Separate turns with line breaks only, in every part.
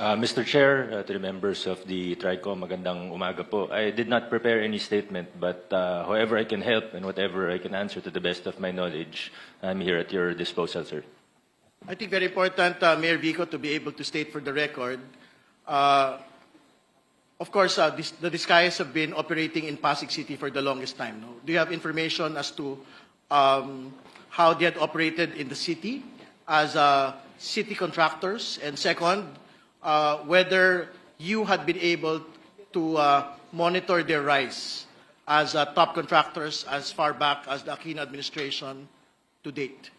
Uh, Mr. Chair, uh, to the members of the TRICOM, magandang umaga po. I did not prepare any statement, but uh, however I can help and whatever I can answer to the best of my knowledge, I'm here at your disposal, sir.
I think very important, uh, Mayor Vico, to be able to state for the record, uh, of course, uh, this, the Discayas have been operating in Pasig City for the longest time. No? Do you have information as to um, how they had operated in the city as uh, city contractors? And second, uh, whether you had been able to uh, monitor their rise as uh, top contractors as far back as the Aquino administration to date?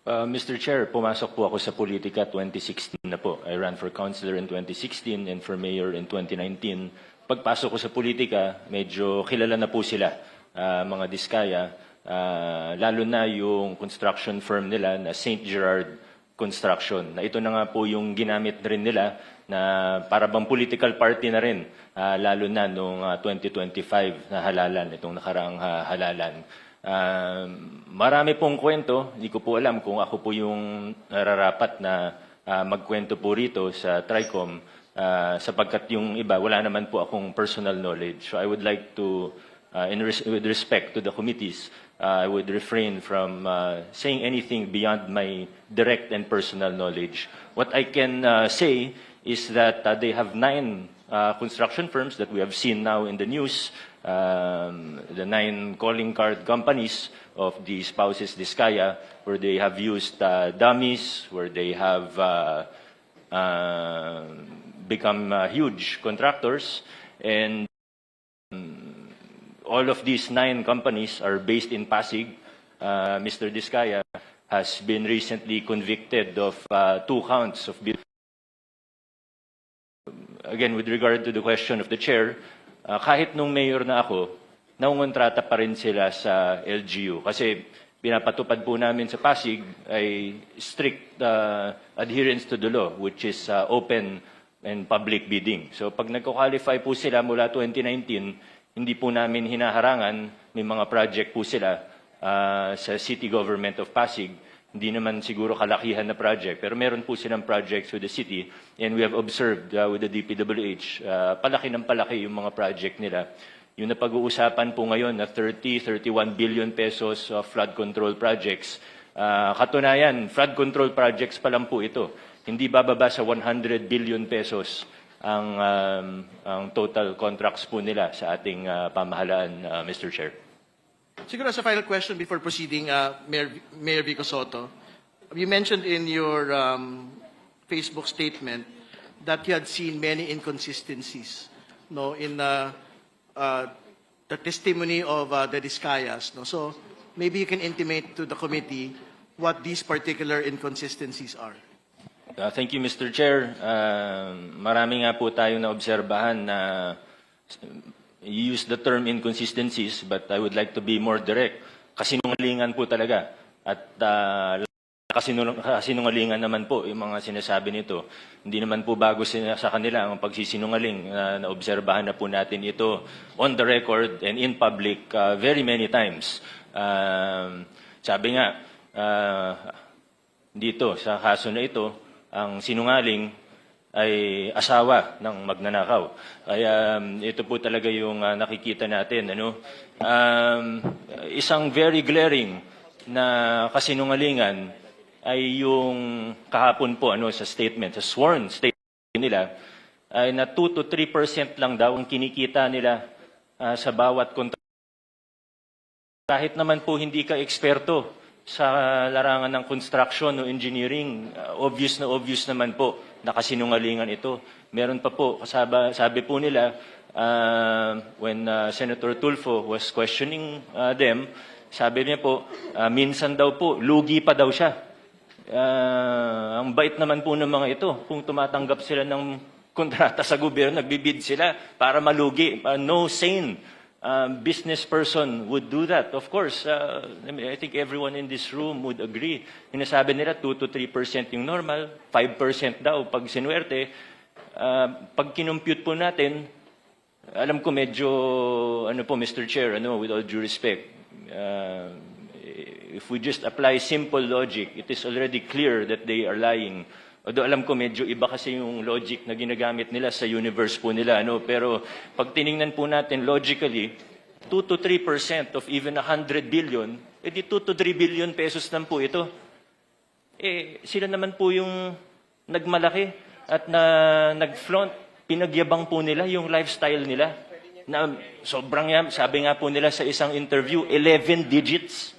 Uh, Mr. Chair, pumasok po ako sa politika 2016 na po. I ran for councilor in 2016 and for mayor in 2019. Pagpasok ko sa politika, medyo kilala na po sila, ah, mga Diskaya, ah, lalo na yung construction firm nila na St. Gerard Construction. Na ito na nga po yung ginamit rin nila na para bang political party na rin, ah, lalo na noong ah, 2025 na halalan, itong nakaraang ah, halalan. Ah, marami pong kwento, hindi ko po alam kung ako po yung nararapat na ah, magkwento po rito sa TRICOM ah, sapagkat yung iba, wala naman po akong personal knowledge. So I would like to, ah, in res- with respect to the committees, I would refrain from ah, saying anything beyond my direct and personal knowledge. What I can ah, say is that they have nine uh, construction firms that we have seen now in the news, um, the nine calling card companies of the spouses Discaya, where they have used uh, dummies, where they have uh, uh, become uh, huge contractors, and all of these nine companies are based in Pasig. Uh, Mr. Discaya has been recently convicted of uh, two counts of again, with regard to the question of the chair, uh, kahit nung mayor na ako, naungontrata pa rin sila sa LGU. Kasi pinapatupad po namin sa Pasig ay strict uh, adherence to the law, which is uh, open and public bidding. So pag nagko-qualify po sila mula 2019, hindi po namin hinaharangan, may mga project po sila uh, sa City Government of Pasig hindi naman siguro kalakihan na project, pero meron po silang projects with the city and we have observed uh, with the DPWH, uh, palaki ng palaki yung mga project nila. Yung napag-uusapan po ngayon na 30, 31 billion pesos of flood control projects, uh, katunayan, flood control projects pa lang po ito. Hindi bababa sa 100 billion pesos ang, um, ang total contracts po nila sa ating uh, pamahalaan, uh, Mr. Chair.
Siguro as a final question before proceeding, uh, Mayor, Mayor Vico Soto, you mentioned in your um, Facebook statement that you had seen many inconsistencies no, in uh, uh, the testimony of uh, the Discayas. No? So maybe you can intimate to the committee what these particular inconsistencies are.
Uh, thank you, Mr. Chair. Uh, marami nga po tayo na obserbahan na you use the term inconsistencies, but I would like to be more direct. Kasinungalingan po talaga. At uh, kasinung kasinungalingan naman po yung mga sinasabi nito. Hindi naman po bago sa kanila ang pagsisinungaling. Uh, naobserbahan na po natin ito on the record and in public uh, very many times. Um, sabi nga, uh, dito sa kaso na ito, ang sinungaling ay asawa ng magnanakaw. Kaya um, ito po talaga yung uh, nakikita natin. Ano? Um, isang very glaring na kasinungalingan ay yung kahapon po ano sa statement, sa sworn statement nila, ay na 2 to 3% lang daw ang kinikita nila ah, sa bawat kontrata. Kahit naman po hindi ka eksperto sa larangan ng construction o engineering, uh, obvious na obvious naman po na kasinungalingan ito. Meron pa po, kasaba, sabi po nila, uh, when uh, Senator Tulfo was questioning uh, them, sabi niya po, uh, minsan daw po, lugi pa daw siya. Uh, ang bait naman po ng mga ito, kung tumatanggap sila ng kontrata sa gobyerno, nagbibid sila para malugi. Uh, no sane uh, business person would do that. Of course, uh, I, mean, I think everyone in this room would agree. Inasabi nila 2 to 3% yung normal, 5% daw pag sinuwerte. Uh, pag kinumpute po natin, alam ko medyo, ano po, Mr. Chair, ano, with all due respect, uh, if we just apply simple logic, it is already clear that they are lying Although alam ko medyo iba kasi yung logic na ginagamit nila sa universe po nila. Ano? Pero pag tiningnan po natin logically, 2 to 3% of even 100 billion, edi 2 to 3 billion pesos lang po ito. Eh, sila naman po yung nagmalaki at na nag-flaunt, pinagyabang po nila yung lifestyle nila. Na sobrang yan, sabi nga po nila sa isang interview, 11 digits.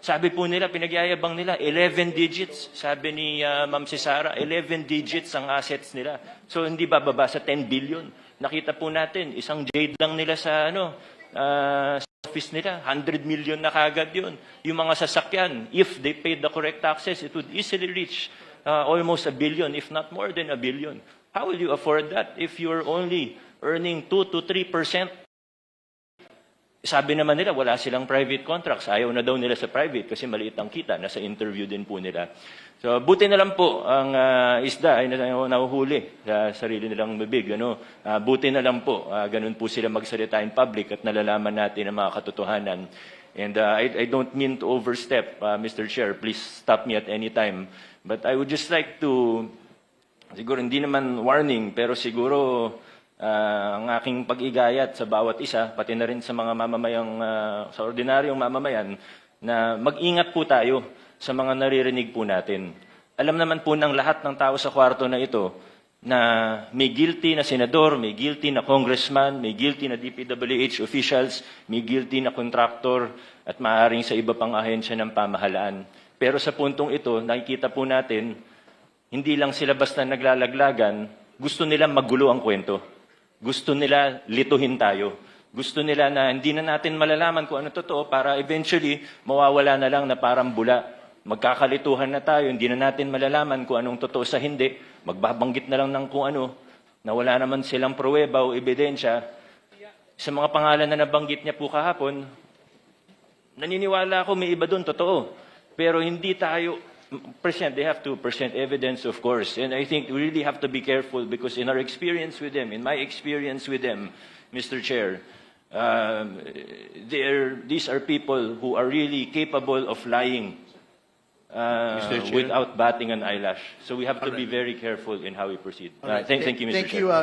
Sabi po nila, pinagyayabang nila, 11 digits. Sabi ni ah, Ma'am si Sara, 11 digits ang assets nila. So hindi bababa sa 10 billion. Nakita po natin, isang jade lang nila sa ano, ah, sa office nila, 100 million na kagad yun. Yung mga sasakyan, if they paid the correct taxes, it would easily reach uh, almost a billion, if not more than a billion. How will you afford that if you're only earning 2 to 3 percent sabi naman nila, wala silang private contracts. Ayaw na daw nila sa private kasi maliit ang kita. Nasa interview din po nila. So, buti na lang po ang ah, isda ay na- nahuhuli sa sarili nilang bibig. Ano? Ah, buti na lang po. ah, ganun po sila magsalita in public at nalalaman natin ang mga katotohanan. And ah, I, I don't mean to overstep, ah, Mr. Chair. Please stop me at any time. But I would just like to Siguro hindi naman warning, pero siguro ah, ang aking pag-igayat sa bawat isa, pati na rin sa mga mamamayang, ah, sa ordinaryong mamamayan, na mag-ingat po tayo sa mga naririnig po natin. Alam naman po ng lahat ng tao sa kwarto na ito na may guilty na senador, may guilty na congressman, may guilty na DPWH officials, may guilty na contractor at maaaring sa iba pang ahensya ng pamahalaan. Pero sa puntong ito, nakikita po natin hindi lang sila basta naglalaglagan, gusto nila magulo ang kwento. Gusto nila lituhin tayo. Gusto nila na hindi na natin malalaman kung ano totoo para eventually mawawala na lang na parang bula. Magkakalituhan na tayo, hindi na natin malalaman kung anong totoo sa hindi. Magbabanggit na lang ng kung ano, na wala naman silang pruweba o ebidensya. Sa mga pangalan na nabanggit niya po kahapon, naniniwala ako may iba doon, totoo. Pero hindi tayo, present, they have to present evidence, of course. And I think we really have to be careful because in our experience with them, in my experience with them, Mr. Chair, um, these are people who are really capable of lying uh, without batting an eyelash. So we have to be very careful in how we proceed. Uh, thank, thank you, Mr.
Thank
Chair.
you, uh,